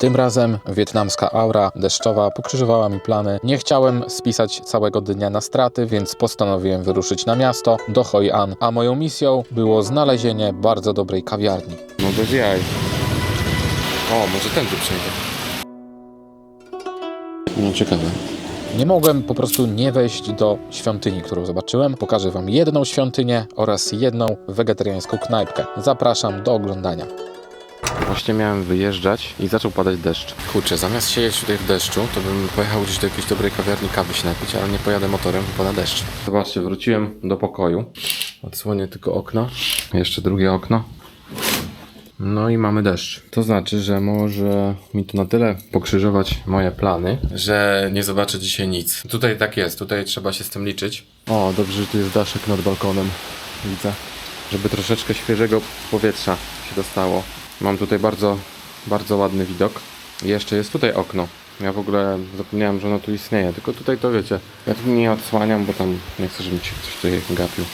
Tym razem wietnamska aura deszczowa pokrzyżowała mi plany. Nie chciałem spisać całego dnia na straty, więc postanowiłem wyruszyć na miasto do Hoi An, a moją misją było znalezienie bardzo dobrej kawiarni. No bez jaj. O, może ten tu przejdzie. No ciekawe. Nie mogłem po prostu nie wejść do świątyni, którą zobaczyłem. Pokażę wam jedną świątynię oraz jedną wegetariańską knajpkę. Zapraszam do oglądania. Właśnie miałem wyjeżdżać i zaczął padać deszcz. Kurczę, zamiast siedzieć tutaj w deszczu, to bym pojechał gdzieś do jakiejś dobrej kawiarni kawy się napić, ale nie pojadę motorem, bo pada deszcz. Zobaczcie, wróciłem do pokoju. Odsłonię tylko okno. Jeszcze drugie okno. No i mamy deszcz. To znaczy, że może mi to na tyle pokrzyżować moje plany, że nie zobaczę dzisiaj nic. Tutaj tak jest, tutaj trzeba się z tym liczyć. O, dobrze, że tu jest daszek nad balkonem. Widzę. Żeby troszeczkę świeżego powietrza się dostało. Mam tutaj bardzo, bardzo ładny widok. Jeszcze jest tutaj okno. Ja w ogóle zapomniałem, że ono tu istnieje, tylko tutaj to wiecie. Ja tu nie odsłaniam, bo tam nie chcę, żeby mi się ktoś tutaj gapił.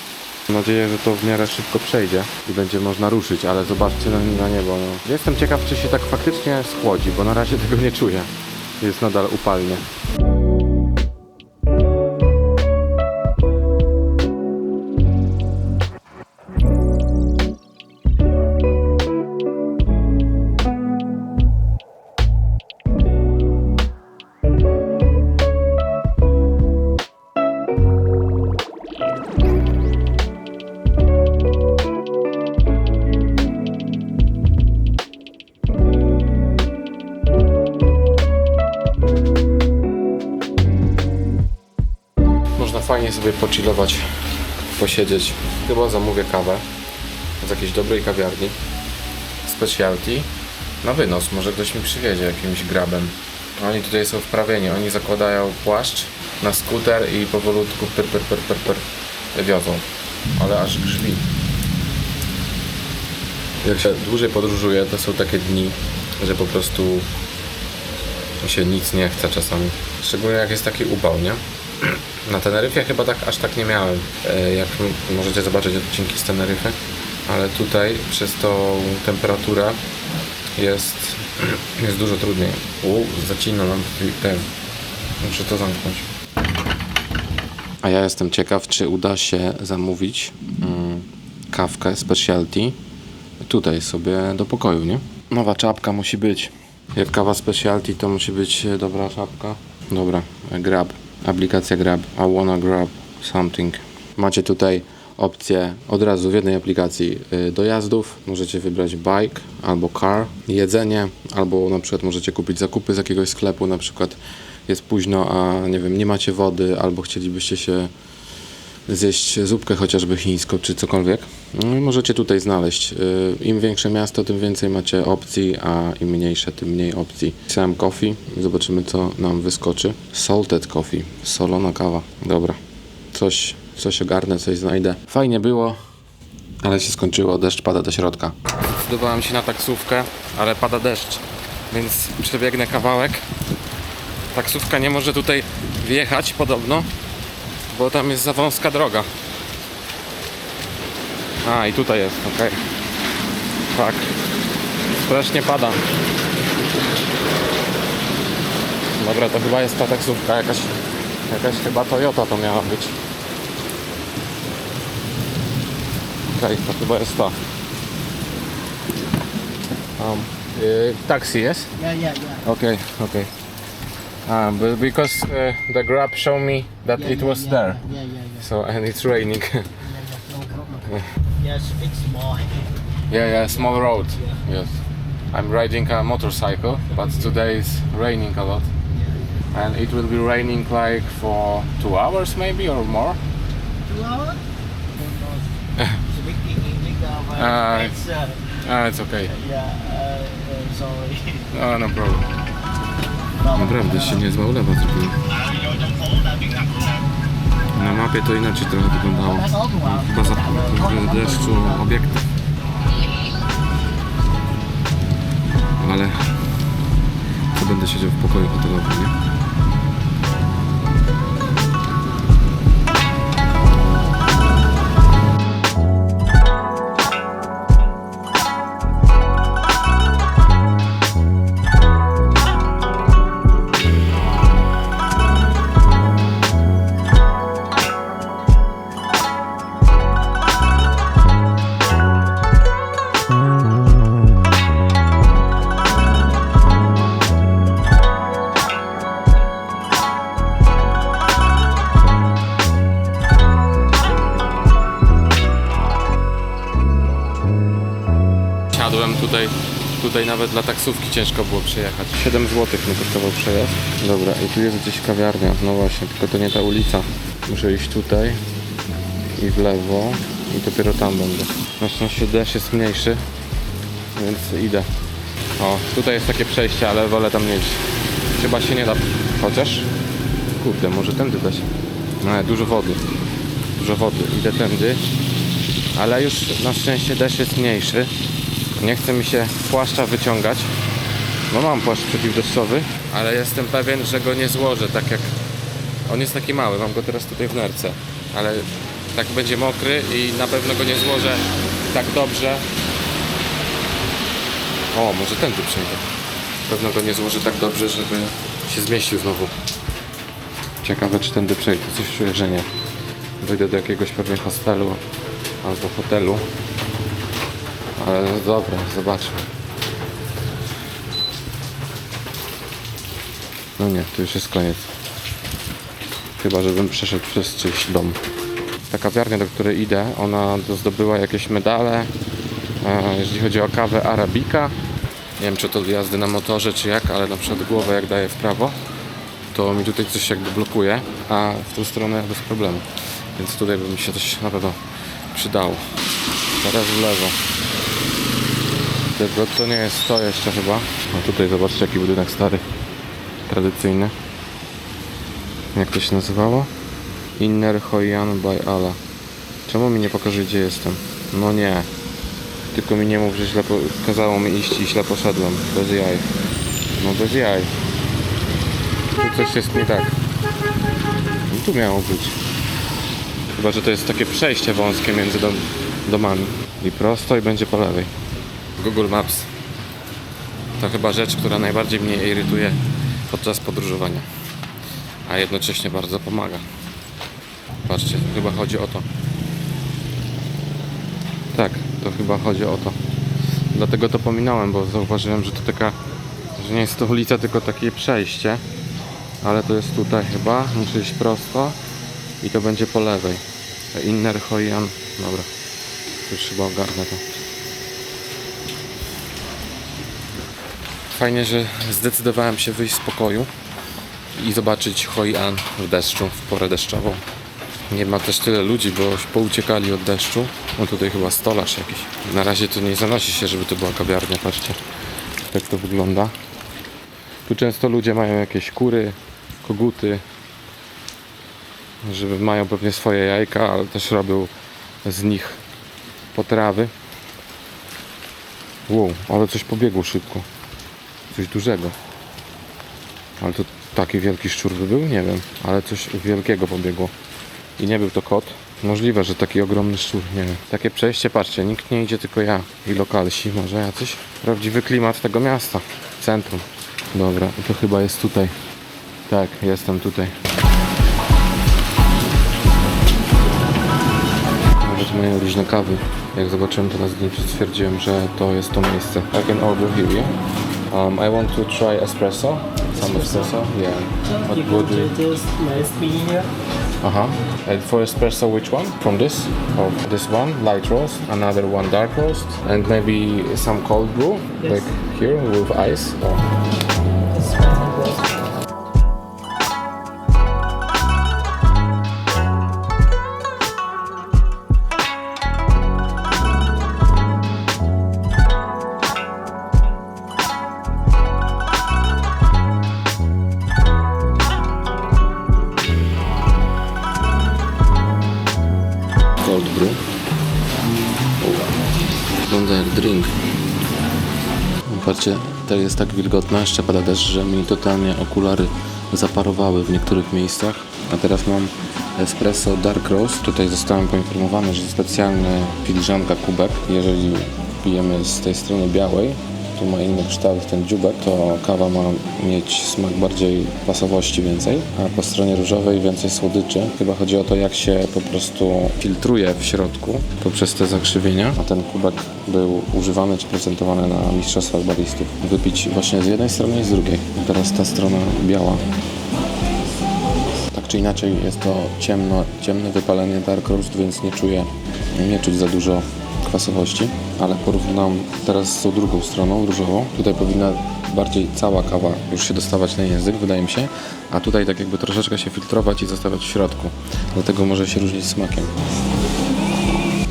Mam nadzieję, że to w miarę szybko przejdzie i będzie można ruszyć, ale zobaczcie na, na niebo. No. Jestem ciekaw, czy się tak faktycznie schłodzi, bo na razie tego nie czuję. Jest nadal upalnie. Fajnie sobie pochillować, posiedzieć. Chyba zamówię kawę z jakiejś dobrej kawiarni. Specialty. Na wynos, może ktoś mi przywiezie jakimś grabem. Oni tutaj są wprawieni, oni zakładają płaszcz na skuter i powolutku per, per, per, per, per wiozą. Ale aż grzmi. Jak się dłużej podróżuje, to są takie dni, że po prostu się nic nie chce czasami. Szczególnie jak jest taki upał, nie? Na Teneryfie chyba tak aż tak nie miałem. E, Jak możecie zobaczyć odcinki z Teneryfy, ale tutaj przez tą temperaturę jest, jest dużo trudniej. U, zacina nam ten. Muszę to zamknąć. A ja jestem ciekaw, czy uda się zamówić mm, kawkę specialty tutaj sobie do pokoju, nie? Nowa czapka musi być. Jak kawa specialty, to musi być e, dobra czapka. Dobra, e, grab. Aplikacja grab. I wanna grab something. Macie tutaj opcję od razu w jednej aplikacji y, dojazdów. Możecie wybrać bike albo car, jedzenie, albo na przykład możecie kupić zakupy z jakiegoś sklepu, na przykład jest późno, a nie wiem, nie macie wody, albo chcielibyście się zjeść zupkę chociażby chińską czy cokolwiek. No możecie tutaj znaleźć. Y, Im większe miasto, tym więcej macie opcji, a im mniejsze, tym mniej opcji. Sam coffee. Zobaczymy, co nam wyskoczy. Salted coffee. Solona kawa. Dobra. Coś, coś ogarnę, coś znajdę. Fajnie było, ale się skończyło. Deszcz pada do środka. Zdecydowałem się na taksówkę, ale pada deszcz, więc przebiegnę kawałek. Taksówka nie może tutaj wjechać podobno, bo tam jest za wąska droga. A, i tutaj jest, okej. Tak. Strasznie pada. Dobra, to chyba jest ta taksówka, jakaś, jakaś chyba Toyota to miała być. Okej, to chyba jest ta. Um, y, taxi, yes? Yeah, yeah, yeah. Okay, okay. Ah, but because uh, the grab showed me that yeah it yeah, was yeah, there, Yeah, yeah, yeah. so and it's raining. yeah, yeah, no problem. Yes, it's small. yeah, yeah, small road. Yeah. Yes, I'm riding a motorcycle, but today is raining a lot, and it will be raining like for two hours maybe or more. Two hours? Don't know. Speaking English, uh, Ah, it's, uh, Ah, it's okay. yeah, uh, uh, sorry. No, no problem. Naprawdę się niezła ulewa zrobiła. Na mapie to inaczej trochę wyglądało. Chyba za deszczu obiekty. Ale to będę siedział w pokoju hotelowym, nie? Nawet dla taksówki ciężko było przejechać. 7 zł mi kosztował przejazd. Dobra, i tu jest gdzieś kawiarnia. No właśnie, tylko to nie ta ulica. Muszę iść tutaj i w lewo i dopiero tam będę. Na szczęście deszcz jest mniejszy, więc idę. O, tutaj jest takie przejście, ale wolę tam nie iść. Chyba się nie da, chociaż... Kurde, może tędy da się. No, dużo wody. Dużo wody. Idę tędy. Ale już na szczęście deszcz jest mniejszy. Nie chce mi się płaszcza wyciągać. No mam płaszcz przeciwdeszczowy, ale jestem pewien, że go nie złożę tak jak... On jest taki mały, mam go teraz tutaj w nerce. Ale tak będzie mokry i na pewno go nie złożę tak dobrze. O, może tędy przejdę. Na pewno go nie złożę tak dobrze, żeby się zmieścił znowu. Ciekawe, czy tędy przejdę. Coś czuję, że nie. Wyjdę do jakiegoś pewnie hostelu albo hotelu. Ale no dobra, zobaczmy. No nie, to już jest koniec. Chyba, żebym przeszedł przez czyjś dom. Ta kawiarnia, do której idę, ona zdobyła jakieś medale, e, jeżeli chodzi o kawę Arabika. Nie wiem, czy to jazdy na motorze, czy jak, ale na przykład głowę jak daję w prawo, to mi tutaj coś jakby blokuje, a w tą stronę bez problemu. Więc tutaj by mi się coś na pewno przydało. Teraz w lewo. Tylko to nie jest to jeszcze chyba. A tutaj zobaczcie jaki budynek stary. Tradycyjny. Jak to się nazywało? Inner Hoyan by Ala. Czemu mi nie pokaże gdzie jestem? No nie. Tylko mi nie mów, że źle kazało mi iść i źle poszedłem. Bez jaj. No bez jaj. Tu coś jest nie tak. No tu miało być. Chyba, że to jest takie przejście wąskie między dom, domami. I prosto i będzie po lewej. Google Maps. To chyba rzecz, która najbardziej mnie irytuje podczas podróżowania. A jednocześnie bardzo pomaga. Patrzcie, chyba chodzi o to. Tak, to chyba chodzi o to. Dlatego to pominąłem, bo zauważyłem, że to taka, że nie jest to ulica, tylko takie przejście. Ale to jest tutaj chyba, muszę iść prosto i to będzie po lewej. Inner Hoyan, dobra. Już chyba ogarnę to. Fajnie, że zdecydowałem się wyjść z pokoju i zobaczyć Hoi An w deszczu, w porę deszczową. Nie ma też tyle ludzi, bo już pouciekali od deszczu. No tutaj chyba stolarz jakiś. Na razie to nie zanosi się, żeby to była kawiarnia, patrzcie. Tak to wygląda. Tu często ludzie mają jakieś kury, koguty, żeby mają pewnie swoje jajka, ale też robią z nich potrawy. Wow, ale coś pobiegło szybko. Coś dużego. Ale to taki wielki szczur by był? Nie wiem. Ale coś wielkiego pobiegło. I nie był to kot. Możliwe, że taki ogromny szczur, nie wiem. Takie przejście, patrzcie, nikt nie idzie, tylko ja i lokalsi. Może jacyś? Prawdziwy klimat tego miasta. Centrum. Dobra, to chyba jest tutaj. Tak, jestem tutaj. Nawet mają różne kawy. Jak zobaczyłem to na zdjęciu, stwierdziłem, że to jest to miejsce. I can order yeah? Um, I want to try espresso. Some espresso, yeah. What You would want you... to taste my Uh-huh. And for espresso, which one? From this? Or this one, light roast, another one, dark roast, and maybe some cold brew, Yes. like here with ice. Or... jest tak wilgotne, jeszcze pada deszcz, że mi totalnie okulary zaparowały w niektórych miejscach. A teraz mam espresso dark roast. Tutaj zostałem poinformowany, że specjalny filiżanka kubek. Jeżeli pijemy z tej strony białej, tu ma inny kształt ten dziubek, to kawa ma mieć smak bardziej kwasowości więcej, a po stronie różowej więcej słodyczy. Chyba chodzi o to, jak się po prostu filtruje w środku poprzez te zakrzywienia, a ten kubek był używany czy prezentowany na mistrzostwach baristów. Wypić właśnie z jednej strony i z drugiej. Teraz ta strona biała. Tak czy inaczej jest to ciemno, ciemne wypalenie dark roast, więc nie czuję, nie czuć za dużo kwasowości. Ale porównam teraz z tą drugą stroną, różową. Tutaj powinna bardziej cała kawa już się dostawać na język, wydaje mi się, a tutaj tak jakby troszeczkę się filtrować i zostawiać w środku. Dlatego może się różnić smakiem.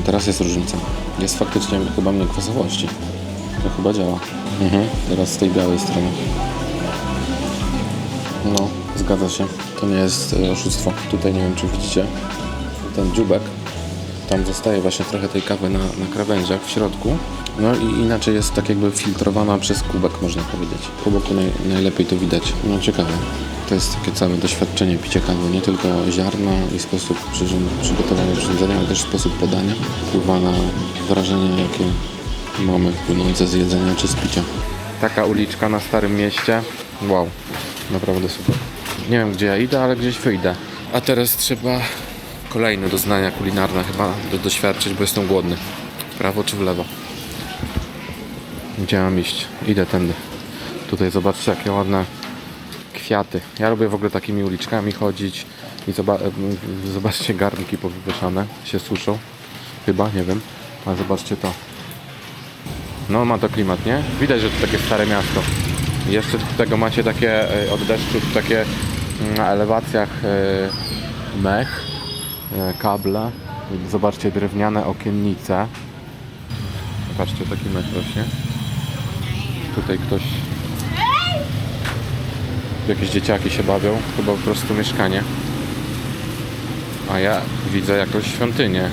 Teraz jest różnica. Jest faktycznie chyba mniej kwasowości. To chyba działa. Mhm. Teraz z tej białej strony. No, zgadza się. To nie jest e, oszustwo. Tutaj nie wiem, czy widzicie ten dziubek. Tam zostaje właśnie trochę tej kawy na, na krawędziach w środku. No i inaczej jest tak jakby filtrowana przez kubek, można powiedzieć. Po boku naj, najlepiej to widać. No ciekawe. To jest takie całe doświadczenie picia kawy. Nie tylko ziarna i sposób przygotowania przyrządzenia, ale też sposób podania. Wpływa na wrażenie, jakie mamy płynące z jedzenia czy z picia. Taka uliczka na Starym Mieście. Wow, naprawdę super. Nie wiem gdzie ja idę, ale gdzieś wyjdę. A teraz trzeba kolejne doznania kulinarne chyba do, doświadczyć, bo jestem głodny. W prawo czy w lewo? Gdzie mam iść? Idę tędy. Tutaj zobaczcie jakie ładne kwiaty. Ja lubię w ogóle takimi uliczkami chodzić i zoba- zobaczcie garnki powywieszane, się suszą. Chyba, nie wiem. Ale zobaczcie to. No ma to klimat, nie? Widać, że to takie stare miasto. Jeszcze do tego macie takie e, od deszczu takie mm, na elewacjach e, mech, kable. Zobaczcie drewniane okiennice. Zobaczcie taki mech rośnie. Tutaj ktoś jakieś dzieciaki się bawią, chyba po prostu mieszkanie. A ja widzę jakąś świątynię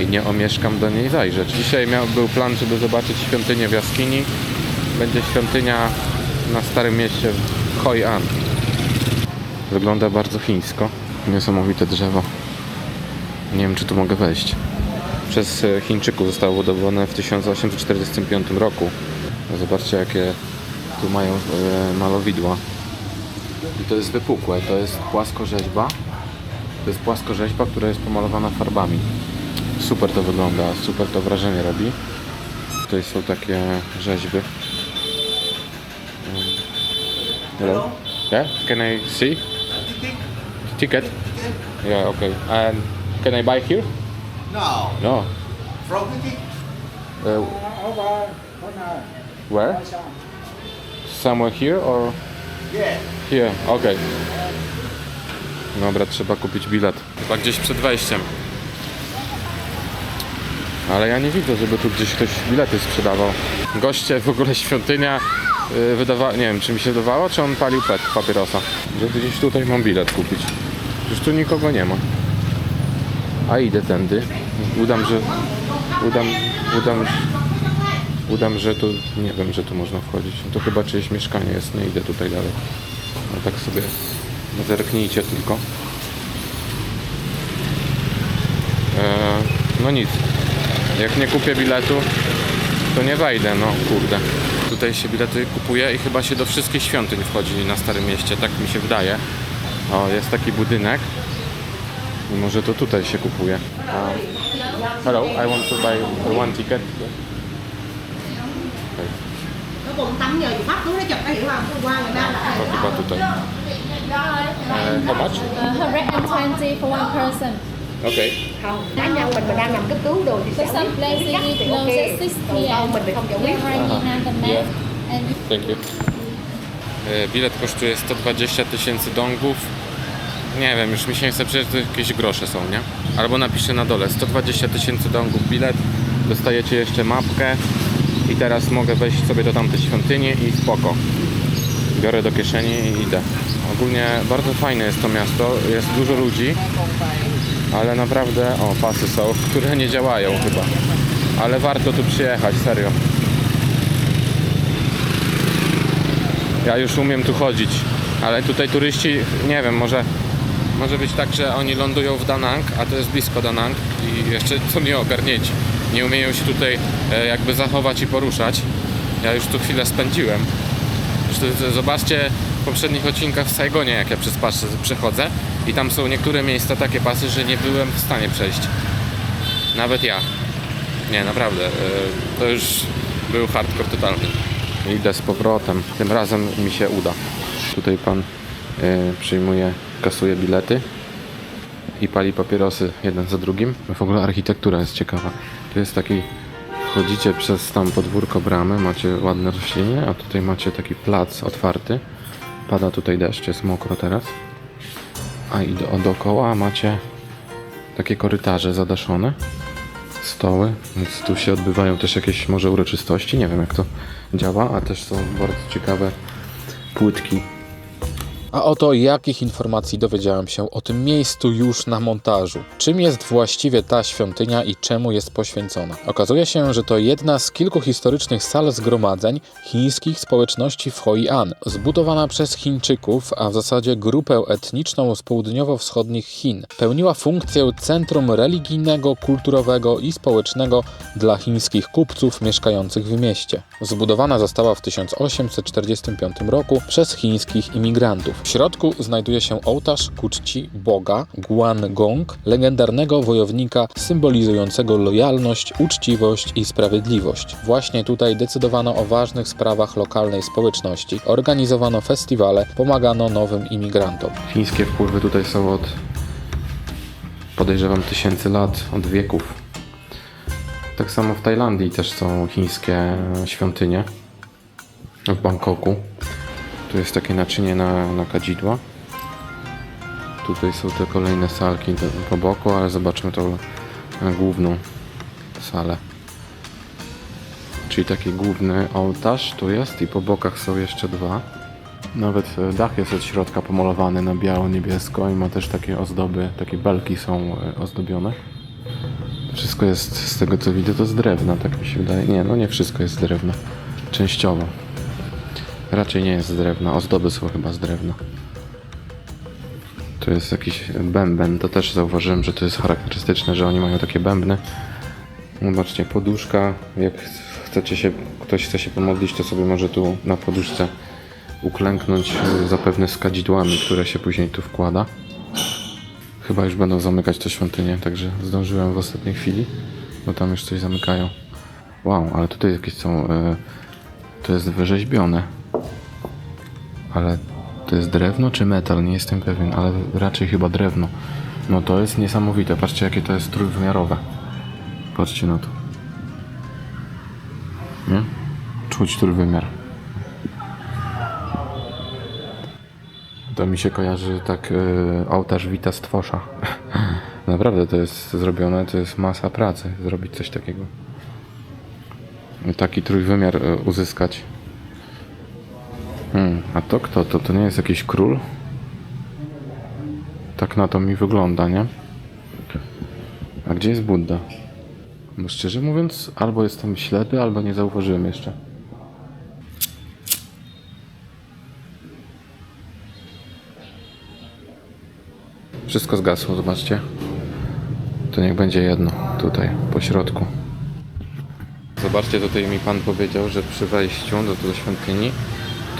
i nie omieszkam do niej zajrzeć. Dzisiaj miał, był plan, żeby zobaczyć świątynię w jaskini. Będzie świątynia na Starym Mieście w Hoi An. Wygląda bardzo chińsko. Niesamowite drzewo. Nie wiem, czy tu mogę wejść. Przez e, Chińczyków zostało budowane w 1845 roku. Zobaczcie, jakie tu mają e, malowidła. I to jest wypukłe, to jest płaskorzeźba. To jest płaskorzeźba, która jest pomalowana farbami. Super to wygląda, super to wrażenie robi. Tutaj są takie rzeźby. Hello? Yeah? Can I see? Ticket? Yeah, okay. And can I buy here? No, No. from the Uh, where? Somewhere here or Yeah. here? Okay. Dobra, trzeba kupić bilet. Chyba gdzieś przed wejściem. Ale ja nie widzę, żeby tu gdzieś ktoś bilety sprzedawał. Goście, w ogóle świątynia yy, wydawa... Nie wiem, czy mi się wydawało, czy on palił pet, papierosa. Że gdzieś tutaj mam bilet kupić. Już tu nikogo nie ma. A idę tędy. Udam, że... Udam... Udam... Udam, że tu... Nie wiem, że tu można wchodzić. To chyba czyjeś mieszkanie jest. Nie idę tutaj dalej. No tak sobie zerknijcie tylko. Eee, no nic. Jak nie kupię biletu, to nie wejdę, no kurde. Tutaj się bilety kupuje i chyba się do wszystkich świątyń wchodzi na Starym Mieście, tak mi się wydaje. O, jest taki budynek. I może to tutaj się kupuje. Um, hello, I want to buy one ticket. Okay. nó cùng tắm nhờ chị bắt xuống nó chụp nó hiểu không hôm qua người ta lại To chyba tutaj. Eee, how much? Uh, 120 for one person. Okay. không cá nhân mình mình đang làm cấp cứu rồi thì For sẽ some biết places biết it thì closes ok at 6 còn p.m. không mình thì không giải quyết We are already in the Yeah. map. And Thank you. E, Bilet kosztuje 120 tysięcy dongów. Nie wiem, już mi się nie chce przecież jakieś grosze są, nie? Albo napiszę na dole 120 tysięcy dongów bilet. Dostajecie jeszcze mapkę i teraz mogę wejść sobie do tamtej świątyni i spoko. Biorę do kieszeni i idę. Ogólnie bardzo fajne jest to miasto, jest dużo ludzi, ale naprawdę, o pasy są, które nie działają chyba. Ale warto tu przyjechać, serio. Ja już umiem tu chodzić, ale tutaj turyści, nie wiem, może, może być tak, że oni lądują w Danang, a to jest blisko Danang i jeszcze są nieogarnięci. Nie umieją się tutaj e, jakby zachować i poruszać. Ja już tu chwilę spędziłem. Zresztą Zobaczcie w poprzednich odcinkach w Saigonie, jak ja przez pasy przechodzę i tam są niektóre miejsca takie pasy, że nie byłem w stanie przejść. Nawet ja. Nie, naprawdę. e, To już był hardcore totalny. Idę z powrotem. Tym razem mi się uda. Tutaj pan e, przyjmuje, kasuje bilety i pali papierosy jeden za drugim. W ogóle architektura jest ciekawa. Tu jest taki Wchodzicie przez tam podwórko bramy, macie ładne rośliny, a tutaj macie taki plac otwarty. Pada tutaj deszcz, jest mokro teraz. A i do, dookoła macie takie korytarze zadaszone, stoły, więc tu się odbywają też jakieś może uroczystości, nie wiem jak to działa, a też są bardzo ciekawe płytki A oto jakich informacji dowiedziałem się o tym miejscu już na montażu. Czym jest właściwie ta świątynia i czemu jest poświęcona? Okazuje się, że to jedna z kilku historycznych sal zgromadzeń chińskich społeczności w Hoi An, zbudowana przez Chińczyków, a w zasadzie grupę etniczną z południowo-wschodnich Chin. Pełniła funkcję centrum religijnego, kulturowego i społecznego dla chińskich kupców mieszkających w mieście. Zbudowana została w 1845 roku przez chińskich imigrantów. W środku znajduje się ołtarz ku czci Boga Guan Gong, legendarnego wojownika symbolizującego lojalność, uczciwość i sprawiedliwość. Właśnie tutaj decydowano o ważnych sprawach lokalnej społeczności, organizowano festiwale, pomagano nowym imigrantom. Chińskie wpływy tutaj są od podejrzewam tysięcy lat, od wieków. Tak samo w Tajlandii też są chińskie świątynie. W Bangkoku. Tu jest takie naczynie na, na kadzidła. Tutaj są te kolejne salki po boku, ale zobaczmy tą e, główną salę. Czyli taki główny ołtarz tu jest i po bokach są jeszcze dwa. Nawet e, dach jest od środka pomalowany na biało-niebiesko i ma też takie ozdoby, takie belki są e, ozdobione. Wszystko jest z tego co widzę to z drewna, tak mi się wydaje. Nie, no nie wszystko jest z drewna. Częściowo. Raczej nie jest z drewna, ozdoby są chyba z drewna. Tu jest jakiś bęben, to też zauważyłem, że to jest charakterystyczne, że oni mają takie bębny. Zobaczcie, poduszka, jak chcecie się, ktoś chce się pomodlić, to sobie może tu na poduszce uklęknąć, y, zapewne z kadzidłami, które się później tu wkłada. Chyba już będą zamykać to świątynię, także zdążyłem w ostatniej chwili, bo tam już coś zamykają. Wow, ale tutaj jakieś są, y, to jest wyrzeźbione. Ale to jest drewno czy metal? Nie jestem pewien, ale raczej chyba drewno. No to jest niesamowite, patrzcie jakie to jest trójwymiarowe. Patrzcie na to. Nie? Czuć trójwymiar. To mi się kojarzy tak y, ołtarz Wita Stwosza. Naprawdę to jest zrobione, to jest masa pracy zrobić coś takiego. Taki trójwymiar y, uzyskać. Hmm, a to kto? To, to nie jest jakiś król? Tak na to mi wygląda, nie? A gdzie jest Budda? Bo szczerze mówiąc, albo jestem ślepy, albo nie zauważyłem jeszcze. Wszystko zgasło, zobaczcie. To niech będzie jedno, tutaj, po środku. Zobaczcie, tutaj mi pan powiedział, że przy wejściu do, do świątyni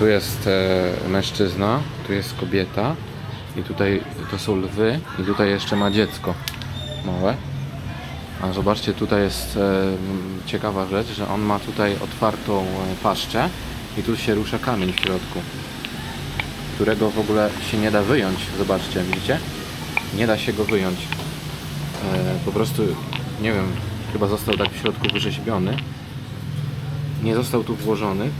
tu jest e, mężczyzna, tu jest kobieta i tutaj to są lwy i tutaj jeszcze ma dziecko małe. A zobaczcie, tutaj jest e, ciekawa rzecz, że on ma tutaj otwartą e, paszczę i tu się rusza kamień w środku, którego w ogóle się nie da wyjąć. Zobaczcie, widzicie? Nie da się go wyjąć. Po prostu, nie wiem, chyba został tak w środku wyrzeźbiony. Nie został tu włożony,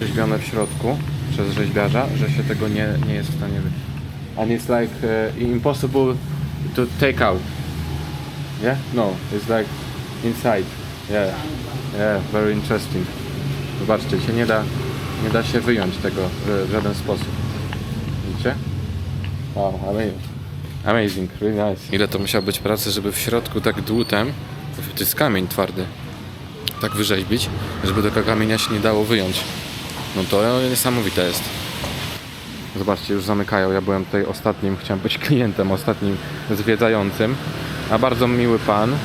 rzeźbione w środku przez rzeźbiarza, że się tego nie, nie jest w stanie wyjąć. And it's like uh, impossible to take out. Yeah? No, it's like inside. Yeah. Yeah, very interesting. Zobaczcie, się nie da, nie da się wyjąć tego e, w żaden sposób. Widzicie? Wow, amazing. Amazing, really nice. Ile to musiał być pracy, żeby w środku tak dłutem, to jest kamień twardy, tak wyrzeźbić, żeby tego kamienia się nie dało wyjąć. No to niesamowite jest. Zobaczcie, już zamykają. Ja byłem tutaj ostatnim, chciałem być klientem, ostatnim zwiedzającym. A bardzo miły pan.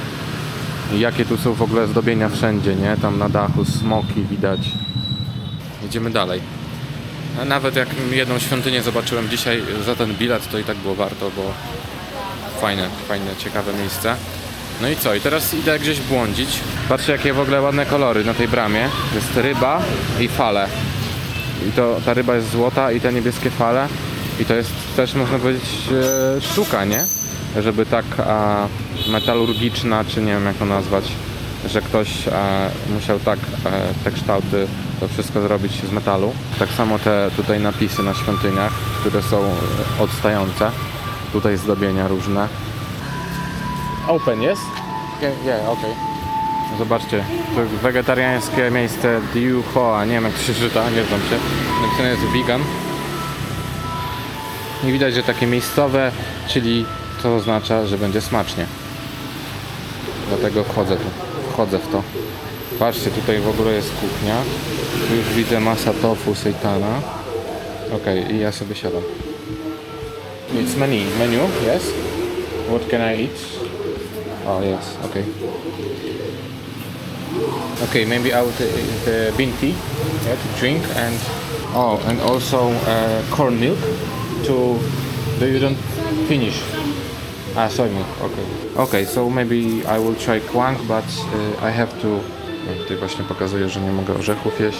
Jakie tu są w ogóle zdobienia wszędzie, nie? Tam na dachu smoki widać. Idziemy dalej. A nawet jak jedną świątynię zobaczyłem dzisiaj za ten bilet, to i tak było warto, bo fajne, fajne, ciekawe miejsce. No i co? I teraz idę gdzieś błądzić. Patrzcie jakie w ogóle ładne kolory na tej bramie. Jest ryba i fale. I to ta ryba jest złota i te niebieskie fale. I to jest też można powiedzieć e, sztuka, nie? Żeby tak a, metalurgiczna, czy nie wiem jak to nazwać, że ktoś musiał tak e, te kształty, to wszystko zrobić z metalu. Tak samo te tutaj napisy na świątyniach, które są odstające. Tutaj zdobienia różne. Open, jest? Yeah, yeah, okay. Zobaczcie, wegetariańskie miejsce Diu Hoa, nie wiem jak to się czyta, nie znam się. Napisane jest vegan. I widać, że takie miejscowe, czyli to oznacza, że będzie smacznie. Dlatego wchodzę tu, wchodzę w to. Patrzcie, tutaj w ogóle jest kuchnia. Tu już widzę masa tofu, sejtana. Okej, i ja sobie siadam. It's menu, menu, yes? What can I eat? Oh yes, okay. Okay, maybe I will the bean tea yeah, to drink and oh, and also uh, corn milk to do you don't finish. Ah, soy milk. Okay. Okay, so maybe I will try kwang, but uh, I have to. Tutaj właśnie pokazuję, że nie mogę orzechów jeść.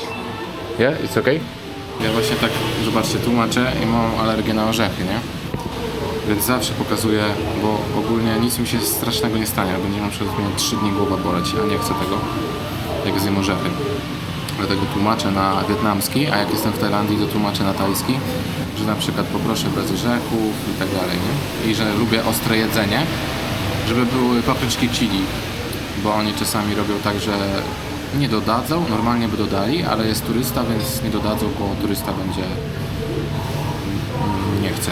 Yeah, it's okay. Ja właśnie tak, zobaczcie, tłumaczę i mam alergię na orzechy, nie? Więc zawsze pokazuję, bo ogólnie nic mi się strasznego nie stanie. Będzie na przykład mnie 3 dni głowa boleć, a nie chcę tego, jak zjem orzechy. Dlatego tłumaczę na wietnamski, a jak jestem w Tajlandii, to tłumaczę na tajski, że na przykład poproszę bez orzechów i tak dalej, nie? I że lubię ostre jedzenie, żeby były papryczki chili, bo oni czasami robią tak, że nie dodadzą, normalnie by dodali, ale jest turysta, więc nie dodadzą, bo turysta będzie nie chce.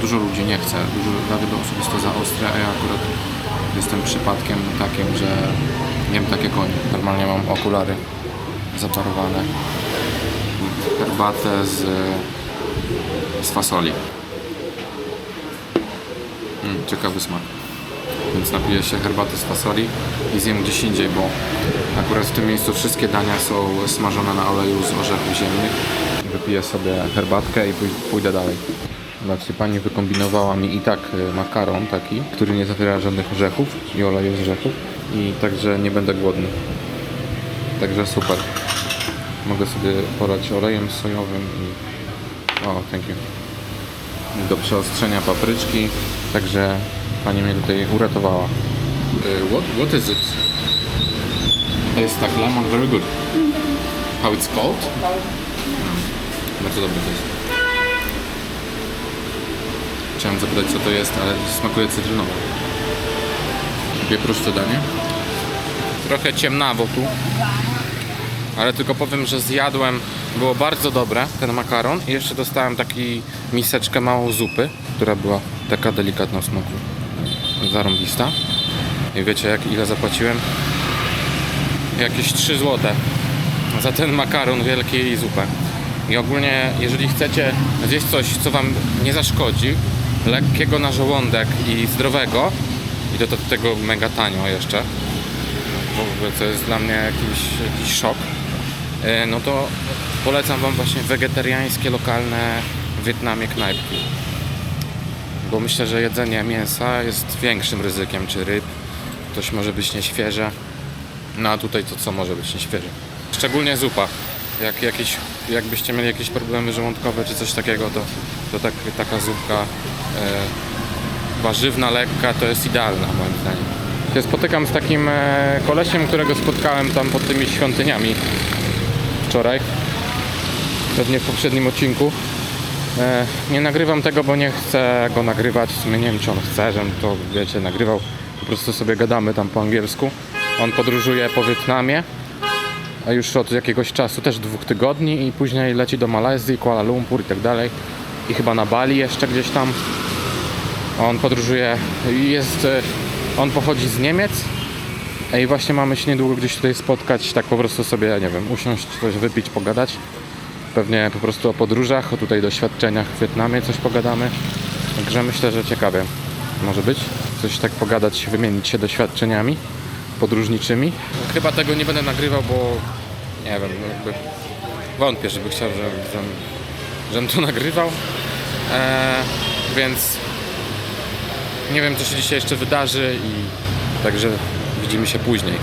Dużo ludzi nie chce. Dużo, dla wielu osób jest to za ostre, a ja akurat jestem przypadkiem takim, że jem tak jak oni. Normalnie mam okulary zaparowane. Herbatę z, z fasoli. Mm, ciekawy smak. Więc napiję się herbaty z fasoli i zjem gdzieś indziej, bo akurat w tym miejscu wszystkie dania są smażone na oleju z orzechów ziemnych. Wypiję sobie herbatkę i pój- pójdę dalej. Zobaczcie, pani wykombinowała mi i tak y, makaron taki, który nie zawiera żadnych orzechów i oleju z orzechów i także nie będę głodny. Także super. Mogę sobie polać olejem sojowym i... O, thank you. Do przeostrzenia papryczki, także pani mnie tutaj uratowała. what, what is it? Jest tak lemon, very good. How it's called? Bardzo dobry to jest. Chciałem zapytać co to jest, ale smakuje cytrynowo. Lubię proste danie. Trochę ciemnawo tu. Ale tylko powiem, że zjadłem, było bardzo dobre, ten makaron i jeszcze dostałem taki miseczkę małą zupy, która była taka delikatna w smaku. Zarąbista. I wiecie jak ile zapłaciłem? Jakieś 3 złote za ten makaron wielki i zupę. I ogólnie, jeżeli chcecie zjeść coś, co Wam nie zaszkodzi, lekkiego na żołądek i zdrowego, i do, tego mega tanio jeszcze, w ogóle to jest dla mnie jakiś, jakiś szok, e, no to polecam Wam właśnie wegetariańskie, lokalne Wietnamie knajpki. Bo myślę, że jedzenie mięsa jest większym ryzykiem, czy ryb. Coś może być nieświeże. No a tutaj to co może być nieświeże? Szczególnie zupa. Jak jakieś, jakbyście mieli jakieś problemy żołądkowe czy coś takiego, to, to tak, taka zupka warzywna, lekka to jest idealna moim zdaniem. Się spotykam z takim e, kolesiem, którego spotkałem tam pod tymi świątyniami wczoraj. Pewnie w poprzednim odcinku. E, nie nagrywam tego, bo nie chcę go nagrywać. W sumie nie wiem, czy on chce, żebym to, wiecie, nagrywał. Po prostu sobie gadamy tam po angielsku. On podróżuje po Wietnamie, a już od jakiegoś czasu, też dwóch tygodni i później leci do Malezji, Kuala Lumpur i tak dalej. I chyba na Bali jeszcze gdzieś tam. On podróżuje jest... e, On pochodzi z Niemiec i właśnie mamy się niedługo gdzieś tutaj spotkać, tak po prostu sobie, nie wiem, usiąść, coś wypić, pogadać. Pewnie po prostu o podróżach, o tutaj doświadczeniach w Wietnamie coś pogadamy. Także myślę, że ciekawie może być. Coś tak pogadać, wymienić się doświadczeniami podróżniczymi. Chyba tego nie będę nagrywał, bo nie wiem, jakby wątpię, żeby chciał, żebym, żebym to nagrywał. Eee, więc nie wiem, co się dzisiaj jeszcze wydarzy i także widzimy się później.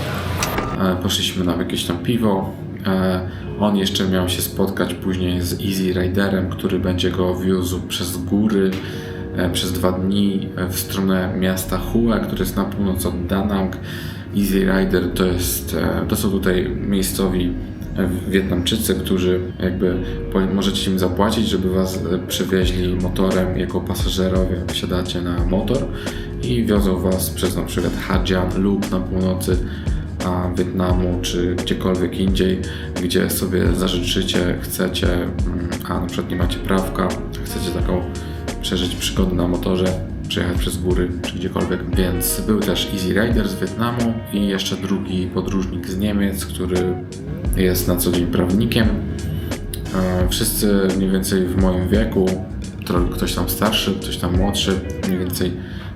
E, Poszliśmy na jakieś tam piwo. E, On jeszcze miał się spotkać później z Easy Riderem, który będzie go wiózł przez góry e, przez dwa dni e, w stronę miasta Hue, które jest na północ od Danang Easy Rider to jest, e, to są tutaj miejscowi e, Wietnamczycy, którzy jakby możecie im zapłacić, żeby was e, przywieźli motorem jako pasażerowie, wsiadacie na motor i wiozą was przez na przykład Ha Giang lub na północy Wietnamu czy gdziekolwiek indziej, gdzie sobie zażyczycie, chcecie, mm, a na przykład nie macie prawka, chcecie taką przeżyć przygodę na motorze, przejechać przez góry czy gdziekolwiek. Więc był też Easy Rider z Wietnamu i jeszcze drugi podróżnik z Niemiec, który jest na co dzień prawnikiem. E, Wszyscy mniej więcej w moim wieku, ktoś tam starszy, ktoś tam młodszy, mniej więcej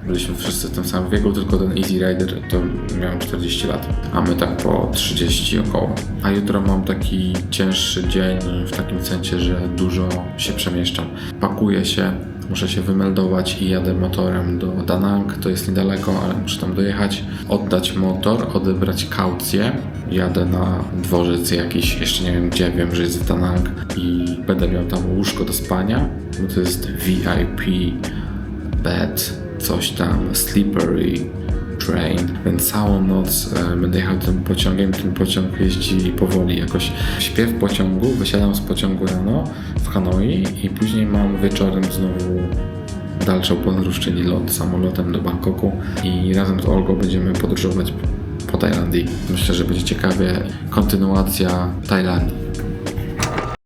byliśmy wszyscy w tym samym wieku, tylko ten Easy Rider to miał 40 lat, a my tak po 30 około. A jutro mam taki cięższy dzień w takim sensie, że dużo się przemieszczam. Pakuję się, muszę się wymeldować i jadę motorem do Danang, to jest niedaleko, ale muszę tam dojechać, oddać motor, odebrać kaucję. Jadę na dworzec jakiś, jeszcze nie wiem gdzie, wiem, że jest Danang i będę miał tam łóżko do spania, bo to jest VIP bed, coś tam, slippery train, więc całą noc e, będę jechał tym pociągiem, ten pociąg jeździ powoli jakoś. Śpię w pociągu, wysiadam z pociągu rano w Hanoi i później mam wieczorem znowu dalszą podróż, czyli lot samolotem do Bangkoku i razem z Olgą będziemy podróżować po Tajlandii. Myślę, że będzie ciekawie kontynuacja Tajlandii.